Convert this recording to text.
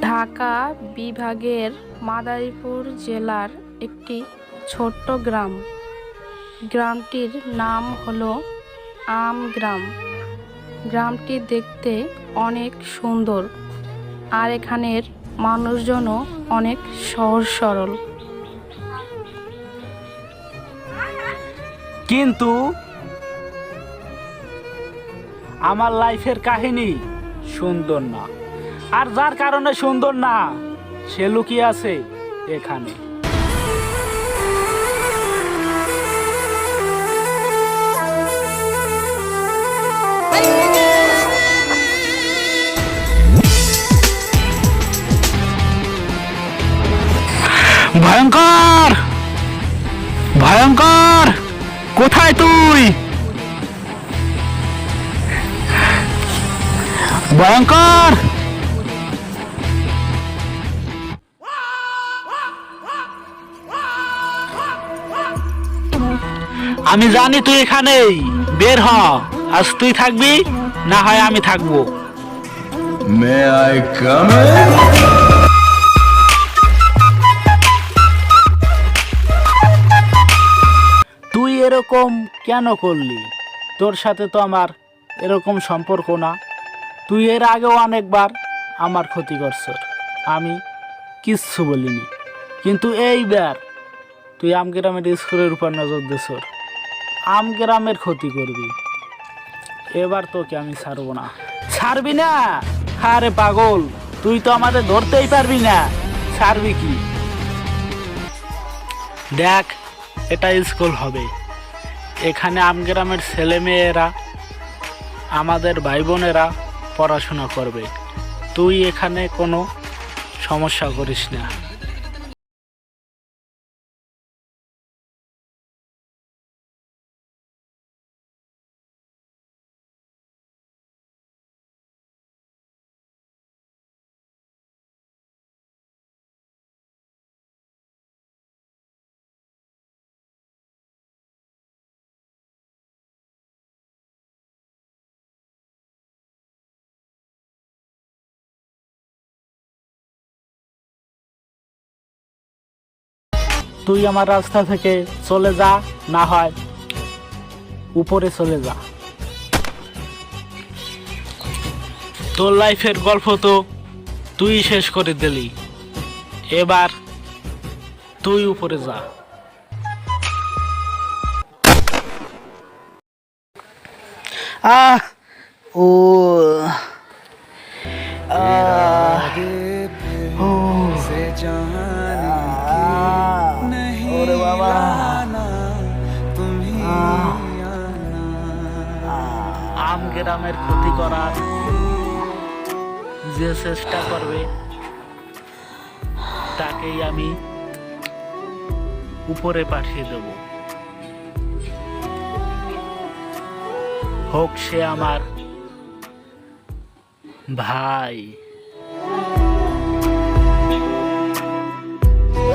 ঢাকা বিভাগের মাদারীপুর জেলার একটি ছোট্ট গ্রাম। গ্রামটির নাম হলো আমগ্রাম গ্রামটি দেখতে অনেক সুন্দর আর এখানের মানুষজনও অনেক সহজ সরল কিন্তু আমার লাইফের কাহিনী সুন্দর না। আর যার কারণে সুন্দর না সে লুকিয়ে আছে এখানে। ভয়ঙ্কর! ভয়ঙ্কর! কোথায় তুই? ভয়ঙ্কর! আমি জানি তুই এখানেই। বের হ। আজ তুই থাকবি না হয় আমি থাকব। May I come in? তুই এরকম কেন করলি? তোর সাথে তো আমার এরকম সম্পর্ক না। তুই এর আগেও অনেকবার আমার ক্ষতি করছ আমি কিচ্ছু বলিনি। কিন্তু এইবার তুই আমগ্রামের স্কুলের উপর নজর দিস আমগ্রামের ক্ষতি করবি। এবার তোকে আমি ছাড়বো না। ছাড়বি না? আরে পাগল, তুই তো আমাদের ধরতেই পারবি না। ছাড়বি কি? দেখ, এটা স্কুল হবে। এখানে আমগ্রামের ছেলে মেয়েরা আমাদের ভাই বোনেরা পড়াশোনা করবে। তুই এখানে কোনো সমস্যা করিস না। তুই আমার রাস্তা থেকে চলে যা না হয় উপরে চলে যা। তোর লাইফের গল্প তো তুই শেষ করে দিলি। এবার তুই উপরে যা। আহ ও আহ ও। বাবা। আম গ্রামের ক্ষতি করার যে চেষ্টা করবে তাকেই আমি উপরে পাঠিয়ে দেব। হোক সে আমার ভাই।